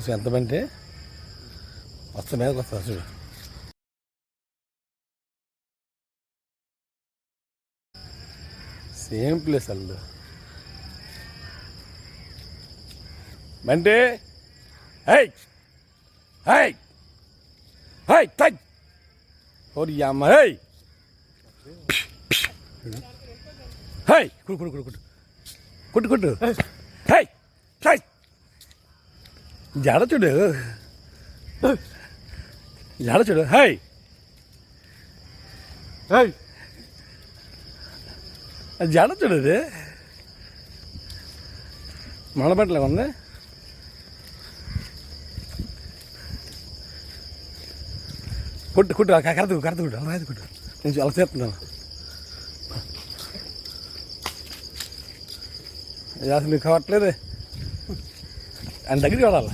చూసి ఎంత బంటే వస్తా మీదకి వస్తుంది చూడు. సేమ్ ప్లేస్ అల్లు బంటే హై హై హై తై ఓరి అమ్మ హై హై కుడు కుడు కుడు కుడు. కుట్టు కుట్టు. జాడ చూడు జాడ చూడు హై హై అది జాడ చూడు అది మడబట్టలే ఉంది. కుట్టు కుట్టు కరెక్ట్ కరెక్ట్ కుట్టు అలా కుట్టు. నేను అలా చేస్తున్నాను. అసలు కావట్లేదు? ఆయన దగ్గరికి వెళ్ళాలి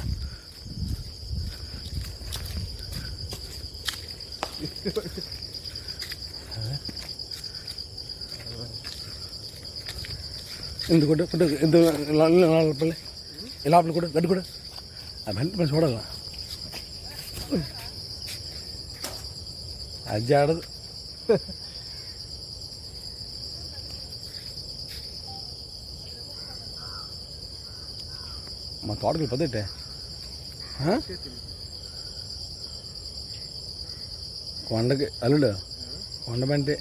ఎందుకు కొట్టు కొట్టు ఎందుకు లోపల లోపల కూడా గడ్డి కూడా ఆ వెంట మనం చూడాలి అది ఆడదు మా తోటకి పొద్దుటే కొండకి అల్లుడు కొండ బంటే